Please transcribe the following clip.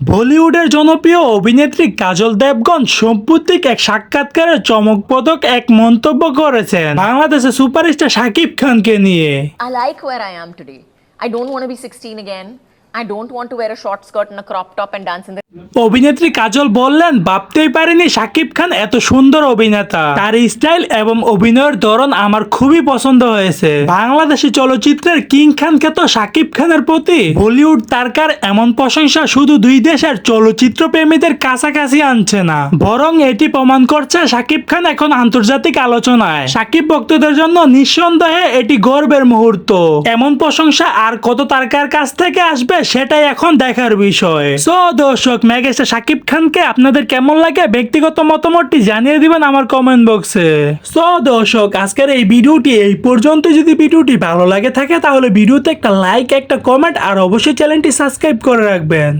বলিউডের জনপ্রিয় অভিনেত্রী কাজল দেবগন সম্প্রতিক এক সাক্ষাৎকারে চমকপ্রদক এক মন্তব্য করেছেন বাংলাদেশের সুপারস্টার শাকিব খানকে নিয়ে I like war I am today I don't want be 16 again. I don't want to wear a short skirt and a crop top and dance in the অভিনেত্রী কাজল বললেন, ভাবতেই পারিনি শাকিব খান এত সুন্দর অভিনেতা। তার স্টাইল এবং অভিনয়ের ধরন আমার খুবই পছন্দ হয়েছে। বাংলাদেশি চলচ্চিত্রের কিং খান খ্যাত শাকিব খানের প্রতি বলিউড তারকার এমন প্রশংসা শুধু দুই দেশের চলচ্চিত্র প্রেমীদের কাছাকাছি আনছে না। বরং এটি প্রমাণ করছে শাকিব খান এখন আন্তর্জাতিক আলোচনায়। সাকিব ভক্তদের জন্য নিঃসন্দেহে এটি গর্বের মুহূর্ত। এমন প্রশংসা আর কত তারকার কাছ থেকে আসবে সেটাই এখন দেখার বিষয়। সো দর্শক, ম্যাগেস্টার সাকিব খানকে আপনাদের কেমন লাগে ব্যক্তিগত মতামতটি জানিয়ে দিবেন আমার কমেন্ট বক্সে সো দর্শক, আজকের এই ভিডিওটি এই পর্যন্ত। যদি ভিডিওটি ভালো লাগে থাকে, তাহলে ভিডিওতে একটা লাইক একটা কমেন্ট আর অবশ্যই চ্যানেলটি সাবস্ক্রাইব করে রাখবেন।